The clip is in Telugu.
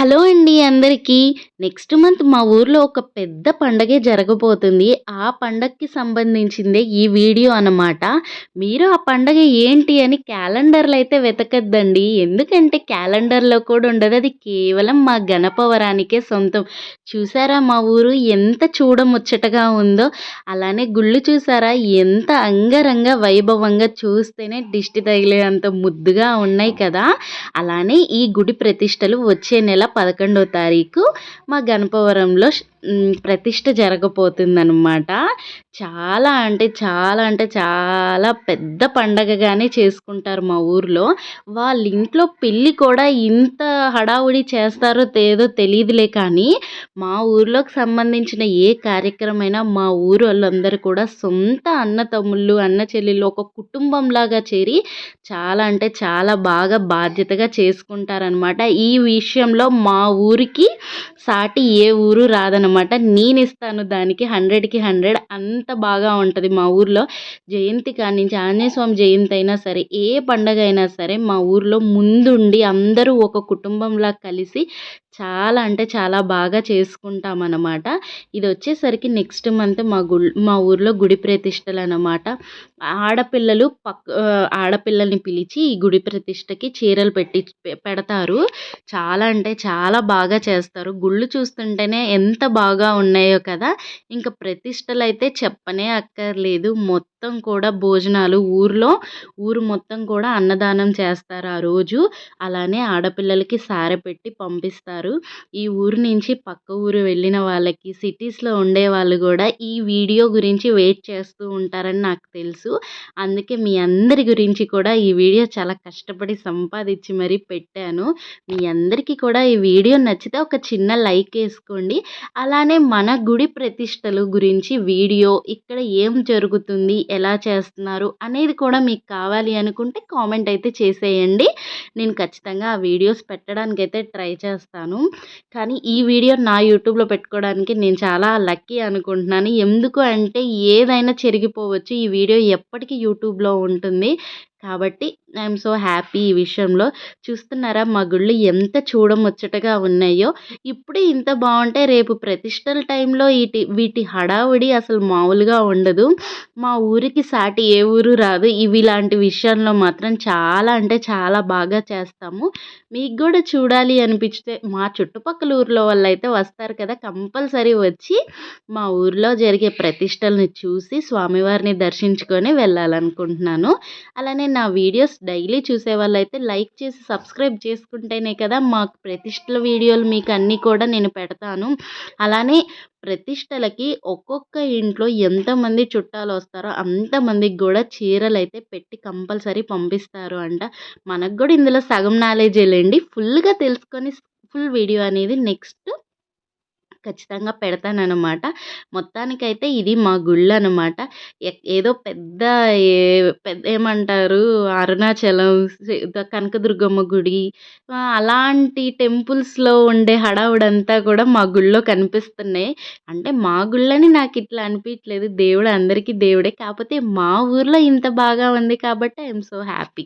హలో అండి అందరికీ. నెక్స్ట్ మంత్ మా ఊర్లో ఒక పెద్ద పండగే జరగబోతుంది. ఆ పండగకి సంబంధించిందే ఈ వీడియో అన్నమాట. మీరు ఆ పండగ ఏంటి అని క్యాలెండర్లో అయితే వెతకద్దండి. ఎందుకంటే క్యాలెండర్లో కూడా ఉండదు. అది కేవలం మా గణపవరానికే సొంతం. చూసారా మా ఊరు ఎంత చూడముచ్చటగా ఉందో. అలానే గుళ్ళు చూసారా? ఎంత అంగరంగ వైభవంగా చూస్తేనే దిష్టి తగిలే అంత ముద్దుగా ఉన్నాయి కదా. అలానే ఈ గుడి ప్రతిష్టలు వచ్చే నెల పదకొండవ తారీఖు మా గణపవరంలో ప్రతిష్ట జరగబోతుందనమాట చాలా అంటే చాలా అంటే చాలా పెద్ద పండగగానే చేసుకుంటారు మా ఊర్లో. వాళ్ళ ఇంట్లో పెళ్ళి కూడా ఇంత హడావుడి చేస్తారో తేదో తెలియదులే కానీ మా ఊర్లోకి సంబంధించిన ఏ కార్యక్రమైనా మా ఊరు వాళ్ళందరూ కూడా సొంత అన్న తమ్ముళ్ళు అన్న చెల్లెళ్ళు ఒక కుటుంబంలాగా చేరి చాలా అంటే చాలా బాగా బాధ్యతగా చేసుకుంటారనమాట ఈ విషయంలో మా ఊరికి సాటి ఏ ఊరు రాదనమాట నేను ఇస్తాను దానికి హండ్రెడ్కి హండ్రెడ్ అంత బాగా ఉంటుంది మా ఊర్లో. జయంతి కాడి నుంచి ఆంజనేయ స్వామి జయంతి అయినా సరే ఏ పండగ అయినా సరే మా ఊర్లో ముందుండి అందరూ ఒక కుటుంబంలా కలిసి చాలా అంటే చాలా బాగా చేసుకుంటామన్నమాట. ఇది వచ్చేసరికి నెక్స్ట్ మంత్ మా గు మా ఊర్లో గుడి ప్రతిష్టలు అన్నమాట ఆడపిల్లలు పక్క ఆడపిల్లల్ని పిలిచి ఈ గుడి ప్రతిష్టకి చీరలు పెట్టి పెడతారు. చాలా అంటే చాలా బాగా చేస్తారు. గుళ్ళు చూస్తుంటేనే ఎంత బాగా ఉన్నాయో కదా. ఇంకా ప్రతిష్టలు అయితే చెప్పనే అక్కర్లేదు. మొత్తం మొత్తం కూడా భోజనాలు ఊర్లో ఊరు మొత్తం కూడా అన్నదానం చేస్తారు ఆ రోజు. అలానే ఆడపిల్లలకి సారె పెట్టి పంపిస్తారు. ఈ ఊరు నుంచి పక్క ఊరు వెళ్ళిన వాళ్ళకి సిటీస్లో ఉండే వాళ్ళు కూడా ఈ వీడియో గురించి వెయిట్ చేస్తూ ఉంటారని నాకు తెలుసు. అందుకే మీ అందరి గురించి కూడా ఈ వీడియో చాలా కష్టపడి సంపాదించి మరీ పెట్టాను. మీ అందరికీ కూడా ఈ వీడియో నచ్చితే ఒక చిన్న లైక్ వేసుకోండి. అలానే మన గుడి ప్రతిష్టలు గురించి వీడియో ఇక్కడ ఏం జరుగుతుంది ఎలా చేస్తున్నారు అనేది కూడా మీకు కావాలి అనుకుంటే కామెంట్ అయితే చేసేయండి. నేను ఖచ్చితంగా ఆ వీడియోస్ పెట్టడానికి అయితే ట్రై చేస్తాను. కానీ ఈ వీడియో నా యూట్యూబ్లో పెట్టుకోవడానికి నేను చాలా లక్కీ అనుకుంటున్నాను. ఎందుకు అంటే ఏదైనా చెరిగిపోవచ్చు. ఈ వీడియో ఎప్పటికీ యూట్యూబ్లో ఉంటుంది. కాబట్టి ఐఎమ్ సో హ్యాపీ ఈ విషయంలో. చూస్తున్నారా మా గుళ్ళు ఎంత చూడముచ్చటగా ఉన్నాయో. ఇప్పుడు ఇంత బాగుంటే రేపు ప్రతిష్టల టైంలో వీటి వీటి హడావుడి అసలు మామూలుగా ఉండదు. మా ఊరికి సాటి ఏ ఊరు రాదు. ఇవి ఇలాంటి విషయంలో మాత్రం చాలా అంటే చాలా బాగా చేస్తాము. మీకు కూడా చూడాలి అనిపిస్తే మా చుట్టుపక్కల ఊర్లో వాళ్ళు అయితే వస్తారు కదా కంపల్సరీ వచ్చి మా ఊర్లో జరిగే ప్రతిష్టల్ని చూసి స్వామివారిని దర్శించుకొని వెళ్ళాలనుకుంటున్నాను. అలానే నా వీడియోస్ డైలీ చూసే వాళ్ళైతే లైక్ చేసి సబ్స్క్రైబ్ చేసుకుంటేనే కదా మాకు ప్రతిష్టల వీడియోలు మీకు అన్నీ కూడా నేను పెడతాను. అలానే ప్రతిష్టలకి ఒక్కొక్క ఇంట్లో ఎంతమంది చుట్టాలు వస్తారో అంతమందికి కూడా చీరలు అయితే పెట్టి కంపల్సరీ పంపిస్తారు అంట. మనకు కూడా ఇందులో సగం నాలెడ్జ్ లేండి. ఫుల్గా తెలుసుకొని ఫుల్ వీడియో అనేది నెక్స్ట్ ఖచ్చితంగా పెడతానన్నమాట. మొత్తానికైతే ఇది మా గుళ్ళు అనమాట ఏదో పెద్ద పెద్ద ఏమంటారు? అరుణాచలం కనకదుర్గమ్మ గుడి అలాంటి టెంపుల్స్లో ఉండే హడావుడంతా కూడా మా గుళ్ళో కనిపిస్తున్నాయి. అంటే మా గుళ్ళని నాకు ఇట్లా అనిపించలేదు దేవుడు అందరికీ దేవుడే. కాకపోతే మా ఊర్లో ఇంత బాగా ఉంది కాబట్టి ఐఎమ్ సో హ్యాపీ.